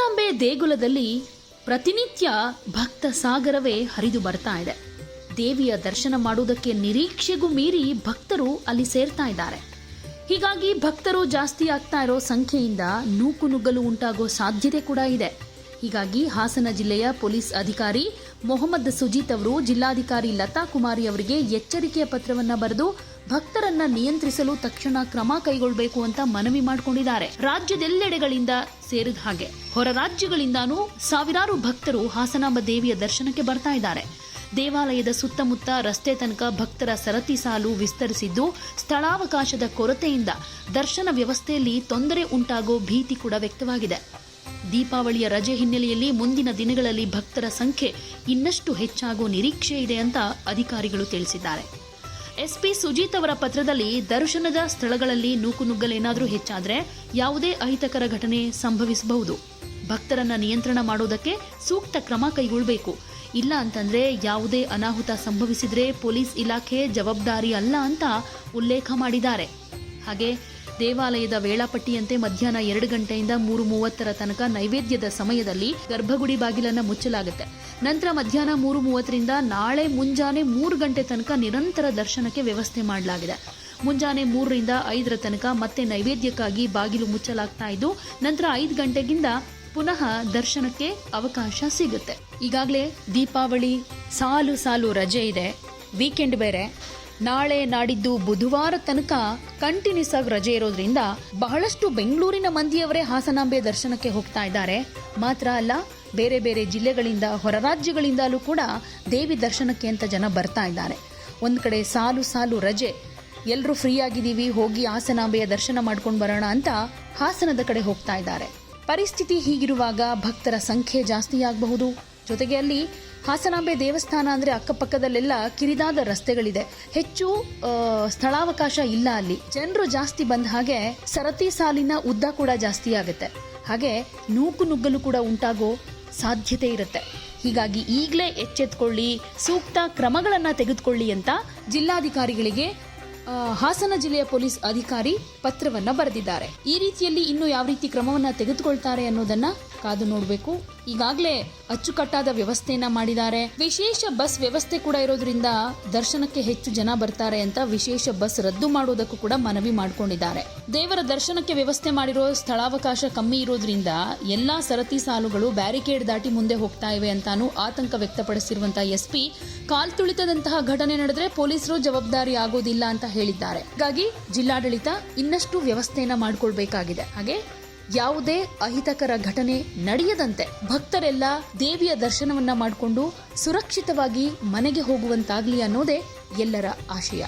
ಹಾಸನಾಂಬೆ ದೇಗುಲದಲ್ಲಿ ಪ್ರತಿನಿತ್ಯ ಭಕ್ತ ಸಾಗರವೇ ಹರಿದು ಬರ್ತಾ ಇದೆ. ದೇವಿಯ ದರ್ಶನ ಮಾಡುವುದಕ್ಕೆ ನಿರೀಕ್ಷೆಗೂ ಮೀರಿ ಭಕ್ತರು ಅಲ್ಲಿ ಸೇರ್ತಾ ಇದ್ದಾರೆ. ಹೀಗಾಗಿ ಭಕ್ತರು ಜಾಸ್ತಿ ಆಗ್ತಾ ಇರೋ ಸಂಖ್ಯೆಯಿಂದ ನೂಕು ನುಗ್ಗಲು ಉಂಟಾಗೋ ಸಾಧ್ಯತೆ ಕೂಡ ಇದೆ. ಹೀಗಾಗಿ ಹಾಸನ ಜಿಲ್ಲೆಯ ಪೊಲೀಸ್ ಅಧಿಕಾರಿ ಮೊಹಮ್ಮದ್ ಸುಜೀತ್ ಅವರು ಜಿಲ್ಲಾಧಿಕಾರಿ ಲತಾ ಕುಮಾರಿ ಅವರಿಗೆ ಎಚ್ಚರಿಕೆಯ ಪತ್ರವನ್ನ ಬರೆದು ಭಕ್ತರನ್ನ ನಿಯಂತ್ರಿಸಲು ತಕ್ಷಣ ಕ್ರಮ ಕೈಗೊಳ್ಳಬೇಕು ಅಂತ ಮನವಿ ಮಾಡಿಕೊಂಡಿದ್ದಾರೆ. ರಾಜ್ಯದೆಲ್ಲೆಡೆಗಳಿಂದ ಸೇರಿದ ಹಾಗೆ ಹೊರ ರಾಜ್ಯಗಳಿಂದಾನೂ ಸಾವಿರಾರು ಭಕ್ತರು ಹಾಸನಾಂಬ ದೇವಿಯ ದರ್ಶನಕ್ಕೆ ಬರ್ತಾ ಇದ್ದಾರೆ. ದೇವಾಲಯದ ಸುತ್ತಮುತ್ತ ರಸ್ತೆ ತನಕ ಭಕ್ತರ ಸರತಿ ಸಾಲು ವಿಸ್ತರಿಸಿದ್ದು, ಸ್ಥಳಾವಕಾಶದ ಕೊರತೆಯಿಂದ ದರ್ಶನ ವ್ಯವಸ್ಥೆಯಲ್ಲಿ ತೊಂದರೆ ಉಂಟಾಗೋ ಭೀತಿ ಕೂಡ ವ್ಯಕ್ತವಾಗಿದೆ. ದೀಪಾವಳಿಯ ರಜೆ ಹಿನ್ನೆಲೆಯಲ್ಲಿ ಮುಂದಿನ ದಿನಗಳಲ್ಲಿ ಭಕ್ತರ ಸಂಖ್ಯೆ ಇನ್ನಷ್ಟು ಹೆಚ್ಚಾಗುವ ನಿರೀಕ್ಷೆ ಇದೆ ಅಂತ ಅಧಿಕಾರಿಗಳು ತಿಳಿಸಿದ್ದಾರೆ. ಎಸ್ಪಿ ಸುಜೀತ್ ಅವರ ಪತ್ರದಲ್ಲಿ ದರ್ಶನದ ಸ್ಥಳಗಳಲ್ಲಿ ನೂಕುನುಗ್ಗಲೇನಾದರೂ ಹೆಚ್ಚಾದರೆ ಯಾವುದೇ ಅಹಿತಕರ ಘಟನೆ ಸಂಭವಿಸಬಹುದು. ಭಕ್ತರನ್ನ ನಿಯಂತ್ರಣ ಮಾಡೋದಕ್ಕೆ ಸೂಕ್ತ ಕ್ರಮ ಕೈಗೊಳ್ಳಬೇಕು ಇಲ್ಲ ಅಂತಂದ್ರೆ ಯಾವುದೇ ಅನಾಹುತ ಸಂಭವಿಸಿದ್ರೆ ಪೊಲೀಸ್ ಇಲಾಖೆ ಜವಾಬ್ದಾರಿ ಅಲ್ಲ ಅಂತ ಉಲ್ಲೇಖ ಮಾಡಿದ್ದಾರೆ. ಹಾಗೆ ದೇವಾಲಯದ ವೇಳಾಪಟ್ಟಿಯಂತೆ ಮಧ್ಯಾಹ್ನ ಎರಡು ಗಂಟೆಯಿಂದ ಮೂರು ಮೂವತ್ತರ ತನಕ ನೈವೇದ್ಯದ ಸಮಯದಲ್ಲಿ ಗರ್ಭಗುಡಿ ಬಾಗಿಲನ್ನು ಮುಚ್ಚಲಾಗುತ್ತೆ. ನಂತರ ಮಧ್ಯಾಹ್ನ ಮೂರು ಮೂವತ್ತರಿಂದ ನಾಳೆ ಮುಂಜಾನೆ ಮೂರು ಗಂಟೆ ತನಕ ನಿರಂತರ ದರ್ಶನಕ್ಕೆ ವ್ಯವಸ್ಥೆ ಮಾಡಲಾಗಿದೆ. ಮುಂಜಾನೆ ಮೂರರಿಂದ ಐದರ ತನಕ ಮತ್ತೆ ನೈವೇದ್ಯಕ್ಕಾಗಿ ಬಾಗಿಲು ಮುಚ್ಚಲಾಗ್ತಾ ಇದ್ದು, ನಂತರ ಐದು ಗಂಟೆಗಿಂತ ಪುನಃ ದರ್ಶನಕ್ಕೆ ಅವಕಾಶ ಸಿಗುತ್ತೆ. ಈಗಾಗಲೇ ದೀಪಾವಳಿ ಸಾಲು ಸಾಲು ರಜೆ ಇದೆ. ವೀಕೆಂಡ್ ಬೇರೆ. ನಾಳೆ ನಾಡಿದ್ದು ಬುಧವಾರ ತನಕ ಕಂಟಿನ್ಯೂಸ್ ಆಗಿ ರಜೆ ಇರೋದ್ರಿಂದ ಬಹಳಷ್ಟು ಬೆಂಗಳೂರಿನ ಮಂದಿಯವರೇ ಹಾಸನಾಂಬೆ ದರ್ಶನಕ್ಕೆ ಹೋಗ್ತಾ ಇದ್ದಾರೆ. ಮಾತ್ರ ಅಲ್ಲ, ಬೇರೆ ಬೇರೆ ಜಿಲ್ಲೆಗಳಿಂದ, ಹೊರ ರಾಜ್ಯಗಳಿಂದಲೂ ಕೂಡ ದೇವಿ ದರ್ಶನಕ್ಕೆ ಅಂತ ಜನ ಬರ್ತಾ ಇದ್ದಾರೆ. ಒಂದು ಕಡೆ ಸಾಲು ಸಾಲು ರಜೆ ಎಲ್ಲರೂ ಫ್ರೀ ಆಗಿದ್ದೀವಿ ಹೋಗಿ ಹಾಸನಾಂಬೆಯ ದರ್ಶನ ಮಾಡ್ಕೊಂಡು ಬರೋಣ ಅಂತ ಹಾಸನದ ಕಡೆ ಹೋಗ್ತಾ ಇದ್ದಾರೆ. ಪರಿಸ್ಥಿತಿ ಹೀಗಿರುವಾಗ ಭಕ್ತರ ಸಂಖ್ಯೆ ಜಾಸ್ತಿ ಆಗಬಹುದು ಜೊತೆಗೆ ಅಲ್ಲಿ ಹಾಸನಾಂಬೆ ದೇವಸ್ಥಾನ ಅಂದರೆ ಅಕ್ಕಪಕ್ಕದಲ್ಲೆಲ್ಲ ಕಿರಿದಾದ ರಸ್ತೆಗಳಿದೆ. ಹೆಚ್ಚು ಸ್ಥಳಾವಕಾಶ ಇಲ್ಲ ಅಲ್ಲಿ. ಜನರು ಜಾಸ್ತಿ ಬಂದ ಹಾಗೆ ಸರತಿ ಸಾಲಿನ ಉದ್ದ ಕೂಡ ಜಾಸ್ತಿ ಆಗುತ್ತೆ. ಹಾಗೆ ನೂಕು ನುಗ್ಗಲು ಕೂಡ ಉಂಟಾಗೋ ಸಾಧ್ಯತೆ ಇರುತ್ತೆ. ಹೀಗಾಗಿ ಈಗಲೇ ಎಚ್ಚೆತ್ಕೊಳ್ಳಿ, ಸೂಕ್ತ ಕ್ರಮಗಳನ್ನು ತೆಗೆದುಕೊಳ್ಳಿ ಅಂತ ಜಿಲ್ಲಾಧಿಕಾರಿಗಳಿಗೆ ಹಾಸನ ಜಿಲ್ಲೆಯ ಪೊಲೀಸ್ ಅಧಿಕಾರಿ ಪತ್ರವನ್ನ ಬರೆದಿದ್ದಾರೆ. ಈ ರೀತಿಯಲ್ಲಿ ಇನ್ನು ಯಾವ ರೀತಿ ಕ್ರಮವನ್ನ ತೆಗೆದುಕೊಳ್ತಾರೆ ಅನ್ನೋದನ್ನ ಕಾದು ನೋಡಬೇಕು. ಈಗಾಗಲೇ ಅಚ್ಚುಕಟ್ಟಾದ ವ್ಯವಸ್ಥೆಯನ್ನ ಮಾಡಿದ್ದಾರೆ. ವಿಶೇಷ ಬಸ್ ವ್ಯವಸ್ಥೆ ಕೂಡ ಇರೋದ್ರಿಂದ ದರ್ಶನಕ್ಕೆ ಹೆಚ್ಚು ಜನ ಬರ್ತಾರೆ ಅಂತ ವಿಶೇಷ ಬಸ್ ರದ್ದು ಮಾಡೋದಕ್ಕೂ ಕೂಡ ಮನವಿ ಮಾಡಿಕೊಂಡಿದ್ದಾರೆ. ದೇವರ ದರ್ಶನಕ್ಕೆ ವ್ಯವಸ್ಥೆ ಮಾಡಿರೋ ಸ್ಥಳಾವಕಾಶ ಕಮ್ಮಿ ಇರೋದ್ರಿಂದ ಎಲ್ಲಾ ಸರತಿ ಸಾಲುಗಳು ಬ್ಯಾರಿಕೇಡ್ ದಾಟಿ ಮುಂದೆ ಹೋಗ್ತಾ ಇವೆ ಅಂತಾನು ಆತಂಕ ವ್ಯಕ್ತಪಡಿಸಿರುವಂತಹ ಎಸ್ಪಿ. ಕಾಲ್ ತುಳಿತದಂತಹ ಘಟನೆ ನಡೆದ್ರೆ ಪೊಲೀಸರು ಜವಾಬ್ದಾರಿ ಆಗೋದಿಲ್ಲ ಅಂತ ಹೇಳಿದ್ದಾರೆ. ಹಾಗಾಗಿ ಜಿಲ್ಲಾಡಳಿತ ಇನ್ನಷ್ಟು ವ್ಯವಸ್ಥೆಯನ್ನ ಮಾಡಿಕೊಳ್ಬೇಕಾಗಿದೆ. ಹಾಗೆ ಯಾವುದೇ ಅಹಿತಕರ ಘಟನೆ ನಡೆಯದಂತೆ ಭಕ್ತರೆಲ್ಲ ದೇವಿಯ ದರ್ಶನವನ್ನ ಮಾಡಿಕೊಂಡು ಸುರಕ್ಷಿತವಾಗಿ ಮನೆಗೆ ಹೋಗುವಂತಾಗ್ಲಿ ಅನ್ನೋದೇ ಎಲ್ಲರ ಆಶಯ.